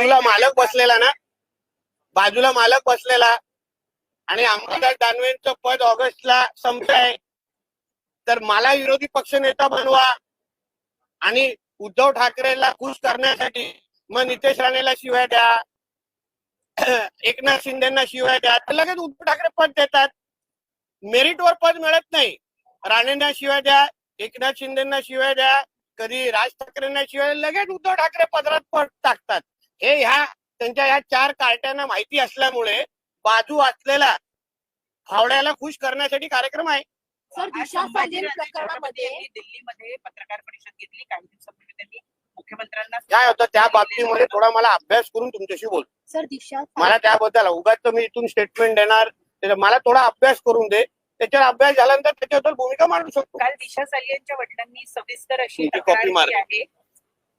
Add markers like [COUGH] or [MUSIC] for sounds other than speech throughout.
बाजूला मालक बसलेला ना? बाजूला मालक बसलेला. आणि अंबादास दानवेंचं पद ऑगस्टला संपत आहे तर मला विरोधी पक्ष नेता बनवा. आणि उद्धव ठाकरेला खुश करण्यासाठी मग नितेश राणेला शिवाय द्या. [CLEARS THROAT] एकनाथ शिंदेना शिवाय द्या. तर लगेच उद्धव ठाकरे पद देतात. मेरिटवर पद मिळत नाही. राणेंना शिवाय द्या. एकनाथ शिंदेना शिवाय द्या. कधी राज ठाकरेंना शिवाय. लगेच उद्धव ठाकरे पदरात पद टाकतात. हे ह्या त्यांच्या ह्या चार कार्ट्यांना माहिती असल्यामुळे बाजू असलेला फावड्याला खुश करण्यासाठी कार्यक्रम आहे. सर दिशा प्रकरणामध्ये दिल्लीमध्ये पत्रकार परिषद घेतली. काही दिवसापूर्वी त्यांनी मुख्यमंत्र्यांना काय होतं त्या बाबतीमध्ये थोडा मला अभ्यास करून तुमच्याशी बोल. सर दिशा मला त्याबद्दल उगाच मी इथून स्टेटमेंट देणार मला थोडा अभ्यास करून दे. त्याच्यावर अभ्यास झाल्यानंतर त्याच्याबद्दल भूमिका मांडू शकतो. काल दिशा सालियांच्या वडिलांनी सविस्तर अशी तुमची तक्रार copy मार. जी आहे.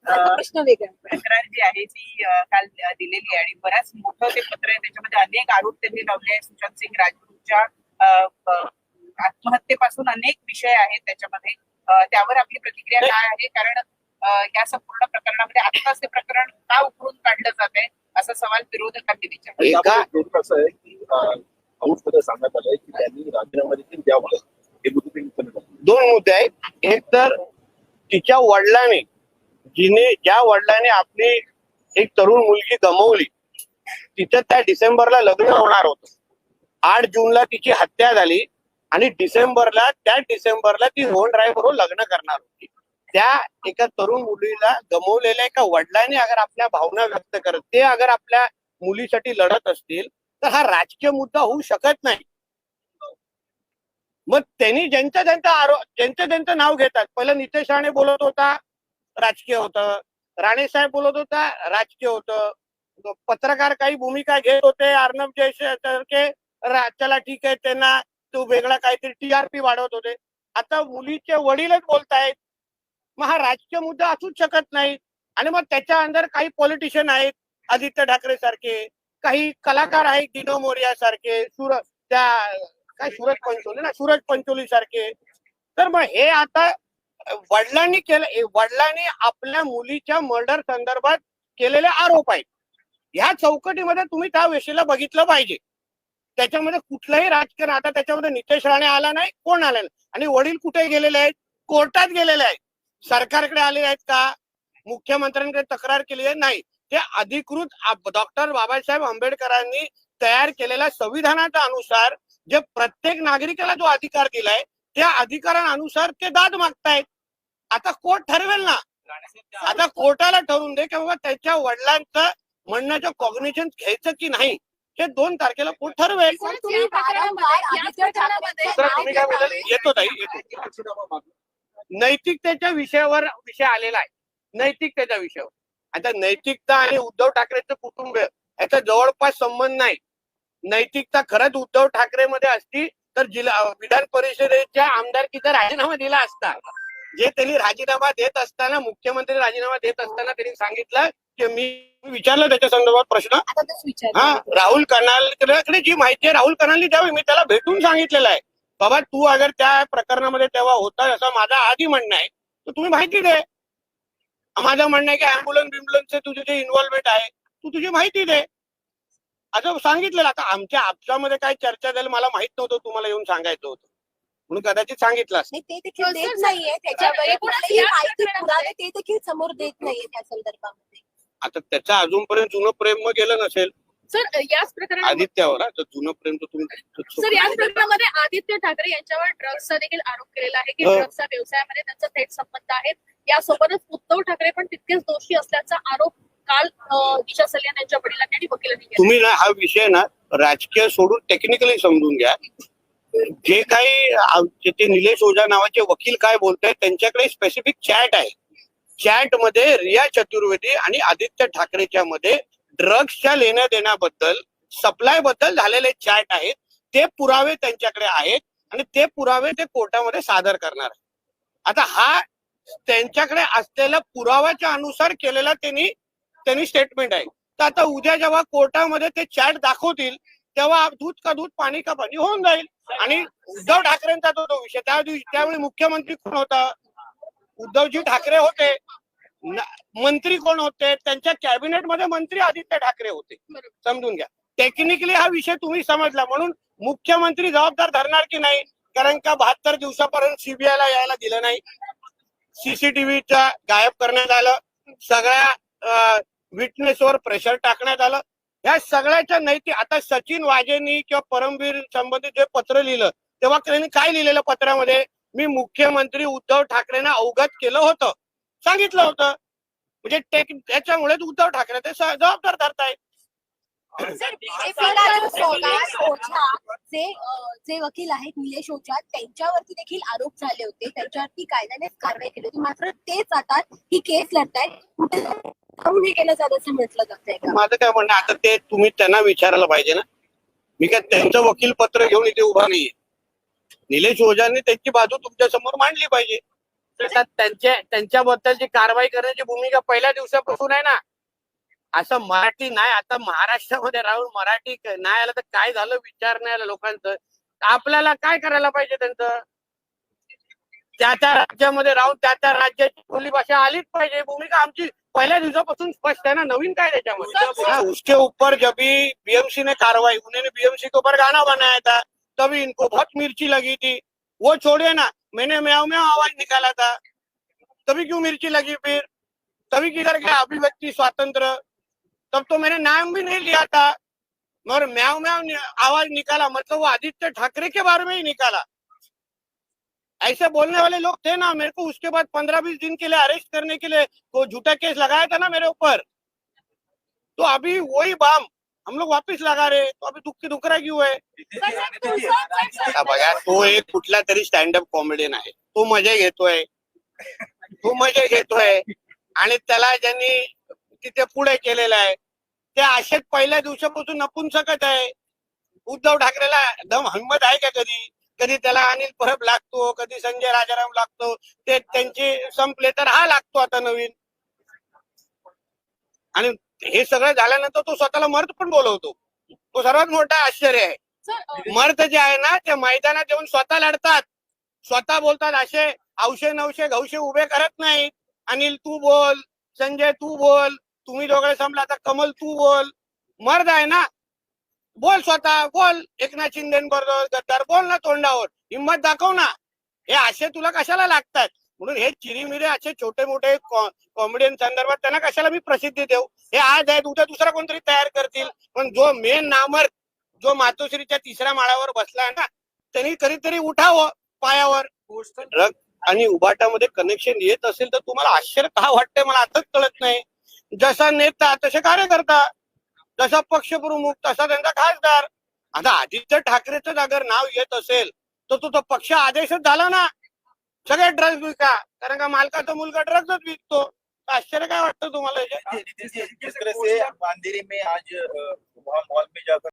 प्रश्न वेगळा आहे. तक्रार जी आहे ती काल दिलेली आहे आणि बऱ्याच मोठं ते पत्र आहे. त्याच्यामध्ये अनेक आरोप त्यांनी लावले आहे सुशांत सिंग राजपूतच्या आत्महत्येपासून अनेक विषय आहेत त्याच्यामध्ये. त्यावर आपली प्रतिक्रिया काय आहे? कारण या संपूर्ण प्रकरणामध्ये आत्ताच ते प्रकरण का उकरून काढलं जात आहे? असा सवाल विरोधकांनी विचारला. असं आहे की आऊटमध्ये सांगण्यात आलंय की त्यांनी राजीनामा देखील द्यावा. हे. दोन मुद्दे आहेत. एक तर तिच्या वडिलांनी जिने ज्या वडिलांनी आपली एक तरुण मुलगी गमवली तिचं त्या डिसेंबरला लग्न होणार होतं. आठ जूनला तिची हत्या झाली आणि डिसेंबरला त्या डिसेंबरला ती होन ड्राईव्ह बरोबर लग्न करणार होती. त्या एका तरुण मुलीला गमवलेल्या एका वडिलांनी अगर आपल्या भावना व्यक्त करत ते अगर आपल्या मुलीसाठी लढत असतील तर हा राजकीय मुद्दा होऊ शकत नाही. मग त्यांनी ज्यांचं त्यांचा आरोप ज्यांचं त्यांचं नाव घेतात पहिलं नितेश राणे बोलत होता राजकीय होतं. राणे साहेब बोलत होता राजकीय होतं. पत्रकार काही भूमिका घेत होते अर्णब जयशे रा- चला ठीक आहे त्यांना तो वेगळा काहीतरी टीआरपी वाढवत होते. आता मुलीचे वडीलच बोलतायत. मग हा राजकीय मुद्दा असूच शकत नाही आणि मग त्याच्या अंदर काही पॉलिटिशियन आहेत आदित्य ठाकरे सारखे काही कलाकार आहेत दिनो मोरिया सारखे सुर त्या काय सूरज पंचोली ना सूरज पंचोली सारखे. तर मग हे आता वडिलांनी केलं वडिलांनी आपल्या मुलीच्या मर्डर संदर्भात केलेले आरोप आहेत. ह्या चौकटीमध्ये तुम्ही त्या विषयाला बघितलं पाहिजे. त्याच्यामध्ये कुठलंही राजकारण आता त्याच्यामध्ये नितेश राणे आला नाही कोण आला नाही? आणि वडील कुठे गेलेले आहेत? कोर्टात गेलेले आहेत. सरकारकडे आलेले आहेत का? मुख्यमंत्र्यांकडे तक्रार केली आहे? नाही. ते अधिकृत डॉक्टर बाबासाहेब आंबेडकरांनी तयार केलेल्या संविधानाच्या अनुसार जे प्रत्येक नागरिकाला जो अधिकार दिलाय त्या अधिकारानुसार ते दाद मागतायत. आता कोर्ट ठरवेल ना. आता कोर्टाला ठरवून दे की बाबा त्याच्या वडिलांचं म्हणण्याचं कॉग्निशन घ्यायचं की नाही हे दोन तारखेला कोर्ट ठरवेल. येतो ताई येतो. नैतिकतेच्या विषयावर विषय आलेला आहे. नैतिकतेच्या विषयावर. आता नैतिकता आणि उद्धव ठाकरेचं कुटुंब याचा जवळपास संबंध नाही. नैतिकता खरंच उद्धव ठाकरे मध्ये असती तर जिल्हा विधान परिषदेच्या आमदारकीचा राजीनामा दिला असता. जे त्यांनी राजीनामा देत असताना मुख्यमंत्री राजीनामा देत असताना त्यांनी सांगितलं की मी विचारलं त्याच्या संदर्भात प्रश्न. हा राहुल कनालकडे जी माहिती आहे राहुल कनालनी द्यावी मी त्याला भेटून सांगितलेलं आहे. बाबा तू अगर त्या प्रकरणामध्ये तेव्हा होता असं माझा आधी म्हणणं आहे तर तुम्ही माहिती दे. माझं म्हणणं आहे की अँब्युलन्स बिम्बुलन्सचे तुझे जे इन्व्हॉल्वमेंट आहे तू तुझी माहिती दे. असं सांगितलेलं आता आमच्या आपसामध्ये काय चर्चा झाली मला माहीत नव्हतं तुम्हाला येऊन सांगायचं होतं. म्हणून कदाचित सांगितलं असतं. नाही ते देखील देत नाहीये त्याच्यावर कुठलीही माहिती पुरावे ते देखील समोर देत नाहीये त्या संदर्भामध्ये. आता त्याचं अजूनपर्यंत जुनं प्रेम मग गेलं नसेल. सर याच प्रकरणामध्ये आदित्यावर आता जुनं प्रेम तर सर तुम्ही याच प्रकरणामध्ये आदित्य ठाकरे यांच्यावर ड्रग्सचा देखील आरोप केलेला आहे की हो. ड्रग्सच्या व्यवसायामध्ये त्यांचा थेट संबंध आहेत यासोबतच उद्धव ठाकरे पण तितकेच दोषी असल्याचा आरोप काल दिशा सल्यान यांच्या वडिलांनी आणि वकिलांनी तुम्ही ना हा विषय ना राजकीय सोडून टेक्निकली समजून घ्या. जे काही ते निलेश ओझा नावाचे वकील काय बोलतायत त्यांच्याकडे स्पेसिफिक चॅट आहे. चॅटमध्ये रिया चतुर्वेदी आणि आदित्य ठाकरेच्या मध्ये ड्रग्सच्या लेण्या देण्याबद्दल सप्लायबद्दल झालेले चॅट आहेत. ते पुरावे त्यांच्याकडे आहेत आणि ते पुरावे ते कोर्टामध्ये सादर करणार आहेत. आता हा त्यांच्याकडे असलेल्या पुराव्याच्या अनुसार केलेला त्यांनी त्यांनी स्टेटमेंट आहे. तर आता उद्या जेव्हा कोर्टामध्ये ते चॅट दाखवतील तेव्हा दूध का दूध पाणी का पाणी होऊन जाईल. आणि उद्धव ठाकरेंचा तो विषय त्या दिवशी त्यावेळी मुख्यमंत्री कोण होता? उद्धवजी ठाकरे होते. मंत्री कोण होते? त्यांच्या कॅबिनेटमध्ये मंत्री आदित्य ठाकरे होते. समजून घ्या. टेक्निकली हा विषय तुम्ही समजला. म्हणून मुख्यमंत्री जबाबदार धरणार की नाही? कारण का बहात्तर दिवसापर्यंत सीबीआय ला यायला दिलं नाही. सीसीटीव्हीचा गायब करण्यात आलं. सगळ्या विटनेसवर प्रेशर टाकण्यात आलं. या सगळ्याच्या नैतिक आता सचिन वाजेंनी किंवा परमवीर संबंधित जे पत्र लिहिलं तेव्हा त्यांनी काय लिहिलेलं पत्रामध्ये? मी मुख्यमंत्री उद्धव ठाकरेंना अवगत केलं होतं. सांगितलं होतं. म्हणजे टेक त्याच्यामुळे उद्धव ठाकरे ते जबाबदार धरतायत. [COUGHS] जो जे वकील आहेत निलेश ओझा त्यांच्यावरती देखील आरोप झाले होते. त्यांच्यावरती कायद्यानेच कारवाई केली होती. मात्र तेच आता ही केस लढतायत. कुठे हे केलं जात असं म्हटलं जातंय का माझं काय म्हणणं आता ते तुम्ही त्यांना विचारायला पाहिजे ना. मी काय त्यांचं वकील पत्र घेऊन इथे उभा नाहीये. निलेश ओझांनी त्यांची बाजू तुमच्यासमोर मांडली पाहिजे. त्यांच्या त्यांच्याबद्दलची कारवाई करण्याची भूमिका पहिल्या दिवसापासून आहे ना असं मराठी नाही. आता महाराष्ट्रामध्ये राहून मराठी नाही आलं तर काय झालं विचार नाही आला लोकांचं? आपल्याला काय करायला पाहिजे त्यांचं? त्या त्या राज्यामध्ये राहून त्या त्या राज्याची बोली भाषा आलीच पाहिजे. भूमिका आमची पहिल्या दिवसापासून स्पष्ट है ना? नवीन काय त्याच्यामध्ये? हाँ, उसके ऊपर जब भी बीएमसी ने कार्रवाई उन्होंने बीएमसी के ऊपर गाना बनाया था तभी इनको बहुत मिर्ची लगी थी। वो छोड़े ना मैंने म्याऊ म्याऊ आवाज निकाला था। तभी क्यों मिर्ची लगी फिर? तभी किधर गया? अभिव्यक्ति स्वातंत्र। तब तो मैंने नाम भी नहीं लिया था मगर म्याऊ नि- आवाज निकाला। मतलब वो आदित्य ठाकरे के बारे में ही निकाला। ऐसे बोलने वाले लोग थे ना मेरे को उसके बाद पंद्रह बीस दिन के लिए अरेस्ट करने के लिए वो झूठा केस लगाया था ना मेरे ऊपर। तो अभी वही बाम हम लोग वापस लगा रहे तो अभी दुःखी दुखरा क्यों है। बघा तो एक कुठला तरी स्टँडअप कॉमेडियन आहे तो मजा घेतोय तो मजा घेतोय आणि त्याला ज्यांनी तिथे पुढे केलेलं आहे ते असेच पहिल्या दिवसापासून नपुंसकच आहे. उद्धव ठाकरेला दम हिंमत आहे का कधी? कधी त्याला अनिल परब लागतो कधी संजय राजाराम लागतो ते त्यांचे संपले तर हा लागतो आता नवीन. आणि हे सगळं झाल्यानंतर तो स्वतःला मर्द पण बोलवतो. तो सर्वात मोठा आश्चर्य आहे. मर्द जे आहे ना ते मैदानात येऊन स्वतः लढतात. स्वतः बोलतात असे औशे नवशे घवशे उभे करत नाहीत अनिल तू बोल. संजय तू बोल. तुम्ही दोघे संपला आता कमल तू बोल. मर्द आहे ना बोल स्वतः बोल. एकनाथ शिंदे बरोबर गद्दार बोल ना तोंडावर. हिंमत दाखव ना. हे असे तुला कशाला लागतात? म्हणून हे चिरीमिरे असे छोटे मोठे कॉमेडियन संदर्भात त्यांना कशाला मी प्रसिद्धी देऊ? हे आज आहेत उद्या दुसरा कोणतरी तयार करतील. पण जो मेन नामर जो मातोश्रीच्या तिसऱ्या माळावर बसलाय ना त्यांनी कधीतरी उठावं पायावर. ड्रग आणि उबाटामध्ये कनेक्शन येत असेल तर तुम्हाला आश्चर्य का वाटतंय? मला आताच कळत नाही. जसा नेता तसे कार्यकर्ता. तसा पक्षप्रमुख तसा त्यांचा खासदार आता आदित्य ठाकरेच अगर नाव येत असेल तर तो तो पक्ष आदेशच झाला ना सगळे ड्रग्ज विका कारण का मालकाचा मुलगा ड्रग्जच विकतो आश्चर्य काय वाटतं तुम्हाला में आज मॉल में जाकर